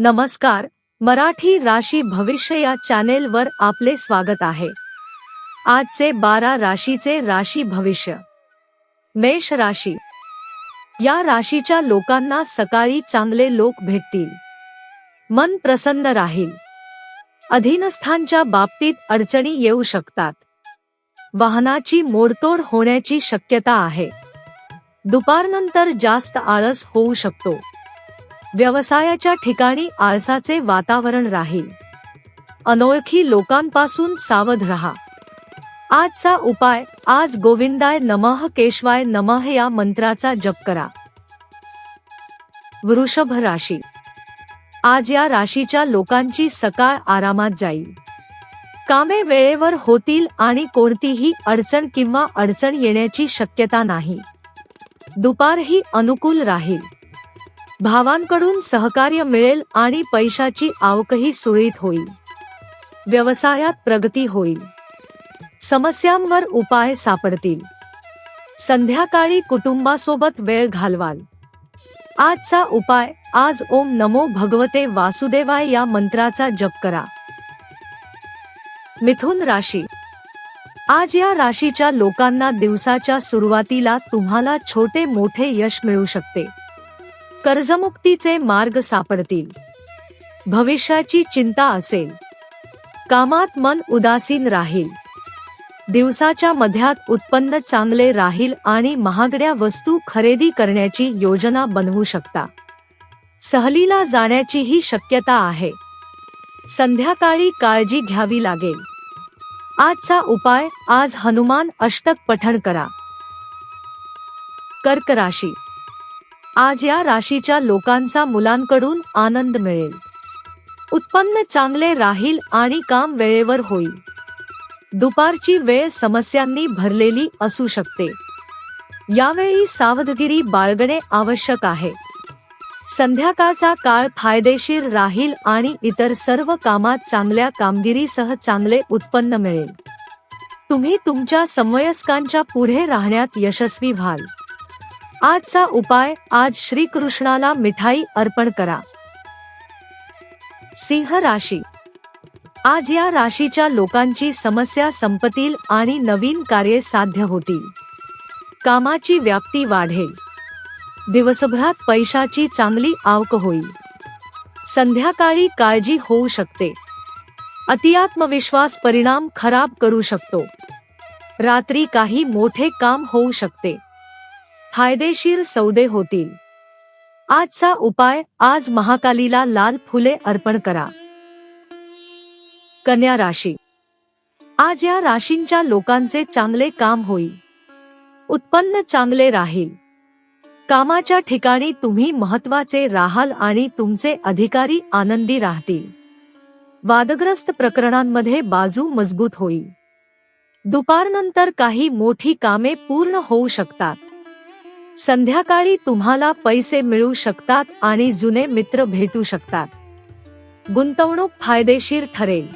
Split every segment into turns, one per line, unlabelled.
नमस्कार मराठी राशी भविष्य या चॅनेलवर आपले स्वागत आहे. आजचे बारा राशीचे राशी भविष्य. मेष राशी. या राशीच्या लोकांना सकाळी चांगले लोक भेटतील. मन प्रसन्न राहील. अधीनस्थांच्या बाबतीत अडचणी येऊ शकतात. वाहनाची मोडतोड होण्याची शक्यता आहे. दुपारनंतर जास्त आळस होऊ शकतो. व्यवसायाच्या ठिकाणी आळसाचे वातावरण राहील. अनोळखी लोकांपासून सावध रहा. आजचा उपाय आज गोविंदाय नमः केशवाय नमः या मंत्राचा जप करा. वृषभ राशी. आज या राशीच्या लोकांची सकाळ आरामात जाईल. कामे वेळेवर होतील आणि कोणतीही अडचण किंवा अडचण येण्याची शक्यता नाही. दुपारही अनुकूल राहील. भावांकडून सहकार्य मिळेल आणि पैशाची आवकही सुरळीत होईल. व्यवसायात प्रगती होईल. समस्यांवर उपाय सापडतील. संध्याकाळी कुटुंबासोबत वेळ घालवाल. आजचा उपाय आज ओम नमो भगवते वासुदेवाय या मंत्राचा जप करा. मिथुन राशी. आज या राशीच्या लोकांना दिवसाच्या सुरुवातीला तुम्हाला छोटे मोठे यश मिळू शकते. कर्जमुक्तीचे मार्ग सापडतील. भविष्याची चिंता असेल. कामात मन उदासीन राहील. दिवसाच्या मध्यात उत्पन्न चांगले राहील आणि महागड्या वस्तू खरेदी करण्याची योजना बनवू शकता. सहलीला जाण्याचीही शक्यता आहे. संध्याकाळी काळजी घ्यावी लागेल. आजचा उपाय आज हनुमान अष्टक पठण करा. कर्क राशी आज या राशीच्या लोकांचा मुलांकडून आनंद मिळेल. उत्पन्न चांगले राहील आणि काम वेळेवर होईल. दुपारची वेळ समस्यांनी भरलेली असू शकते. यावेळी सावधगिरी बाळगणे आवश्यक आहे. संध्याकाळचा काळ फायदेशीर राहील आणि इतर सर्व कामात चांगल्या कामगिरीसह चांगले उत्पन्न मिळेल. तुम्ही तुमच्या समवयस्कांच्या पुढे राहण्यात यशस्वी व्हाल. आजचा उपाय आज श्रीकृष्णाला मिठाई अर्पण करा. सिंह राशी. आज या राशीच्या लोकांची समस्या संपतील आणि नवीन कार्ये साध्य होतील. कामाची व्याप्ती वाढेल. दिवसभरात पैशाची चांगली आवक होईल. संध्याकाळी काळजी होऊ शकते. अतिआत्मविश्वास परिणाम खराब करू शकतो. रात्री काही मोठे काम होऊ शकते. फायदेशीर सौदे होतील. आजचा उपाय आज महाकालीला लाल फुले अर्पण करा. कन्या राशी. आज या राशींच्या लोकांचे चांगले काम होईल. उत्पन्न चांगले राहील. कामाच्या ठिकाणी तुम्ही महत्त्वाचे राहाल आणि तुमचे अधिकारी आनंदी राहतील. वादग्रस्त प्रकरणांमध्ये बाजू मजबूत होईल. दुपारनंतर काही मोठी कामे पूर्ण होऊ शकतात. संध्याकाळी तुम्हाला पैसे मिळू शकतात आणि जुने मित्र भेटू शकतात. गुंतवणूक फायदेशीर ठरेल.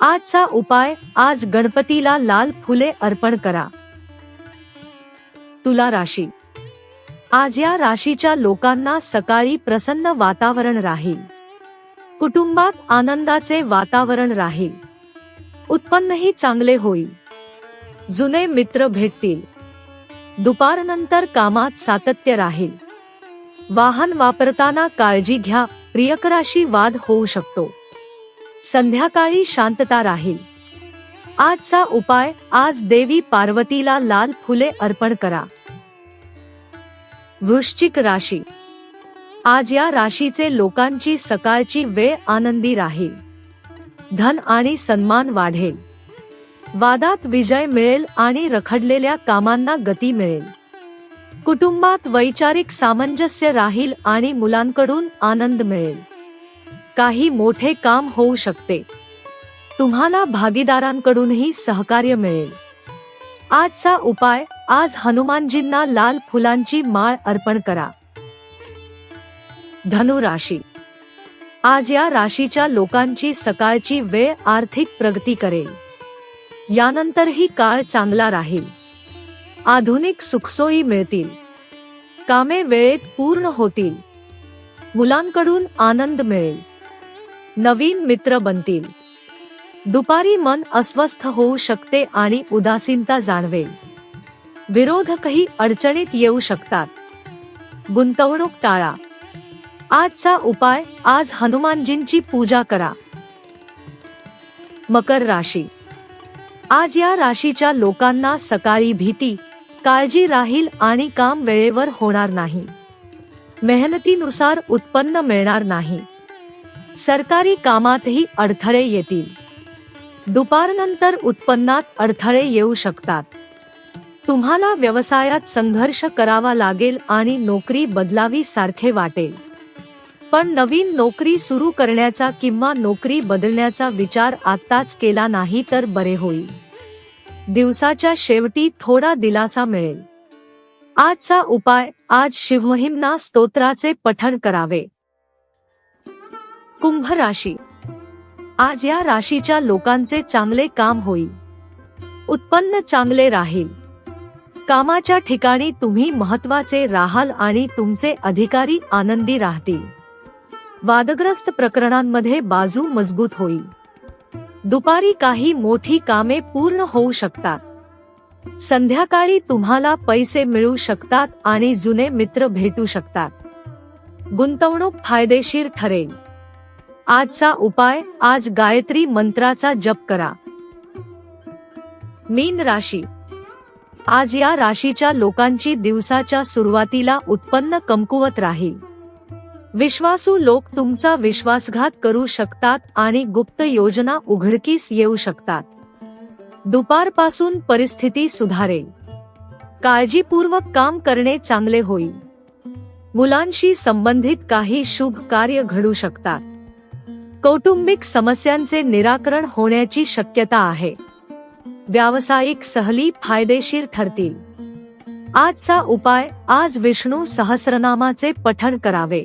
आजचा उपाय आज गणपतीला लाल फुले अर्पण करा. तुला राशी. आज या राशीच्या लोकांना सकाळी प्रसन्न वातावरण राहील. कुटुंबात आनंदाचे वातावरण राहील. उत्पन्नही चांगले होईल. जुने मित्र भेटतील. दुपारनंतर कामात सातत्य राहील. वाहन वापरताना काळजी घ्या प्रियकराशी वाद होऊ शकतो. संध्याकाळी शांतता राहील. आजचा उपाय आज देवी पार्वतीला लाल फुले अर्पण करा. वृश्चिक राशी. आज या राशीचे लोकांची सकाळची वेळ आनंदी राहील. धन आणि सन्मान वाढेल. वादात विजय मिळेल आणि रखडलेल्या कामांना गती मिळेल. कुटुंबात वैचारिक सामंजस्य राहील आणि मुलांकडून आनंद मिळेल. काही मोठे काम होऊ शकते. तुम्हाला भागीदारांकडूनही सहकार्य मिळेल. आजचा उपाय आज हनुमानजींना लाल फुलांची माळ अर्पण करा. धनु राशी. आज या राशीच्या लोकांची सकाळची वेळ आर्थिक प्रगती करेल. यानंतरही काळ चांगला राहील. आधुनिक सुखसोयी मिळतील. कामे वेळेत पूर्ण होतील. मुलांकडून आनंद मिळेल. नवीन मित्र बनतील. दुपारी मन अस्वस्थ होऊ शकते आणि उदासीनता जाणवेल. विरोधकही अडचणीत येऊ शकतात. गुंतवणूक टाळा. आजचा उपाय आज हनुमानजींची पूजा करा. मकर राशी. आज या राशीच्या लोकांना सकाळी भीती काळजी राहील आणि काम वेळेवर होणार नाही. मेहनतीनुसार उत्पन्न मिळणार नाही. सरकारी कामातही अडथळे येतील. दुपारनंतर उत्पन्नात अडथळे येऊ शकतात. तुम्हाला व्यवसायात संघर्ष करावा लागेल आणि नोकरी बदलावी सारखे वाटेल. पण नवीन नोकरी सुरू करण्याचा किंवा नोकरी बदलण्याचा विचार आत्ताच केला नाही तर बरे होईल. दिवसाच्या शेवटी थोडा दिलासा मिळेल. आजचा उपाय आज शिवमहिमना स्तोत्राचे पठण करावे. कुंभ राशी. आज या राशीच्या लोकांचे चांगले काम होईल. उत्पन्न चांगले राहील. कामाच्या ठिकाणी तुम्ही महत्त्वाचे राहाल आणि तुमचे अधिकारी आनंदी राहतील. वादग्रस्त प्रकरणांमध्ये बाजू मजबूत होईल. दुपारी काही मोठी कामे पूर्ण होऊ शकतात. संध्याकाळी तुम्हाला पैसे मिळू शकतात आणि जुने मित्र भेटू शकतात. गुंतवणूक फायदेशीर ठरेल. आजचा उपाय आज गायत्री मंत्राचा जप करा. मीन राशी. आज या राशीच्या लोकांची दिवसाच्या सुरुवातीला उत्पन्न कमकुवत राहील. विश्वासू लोक तुमचा विश्वासघात करू शकतात आणि गुप्त योजना उघडकीस येऊ शकतात. दुपारपासून परिस्थिती सुधारेल. काळजीपूर्वक काम करणे चांगले होईल. मुलांशी संबंधित काही शुभ कार्य घडू शकतात. कौटुंबिक समस्यांचे निराकरण होण्याची शक्यता आहे. व्यावसायिक सहली फायदेशीर ठरतील. आजचा उपाय आज विष्णू सहस्रनामाचे पठण करावे.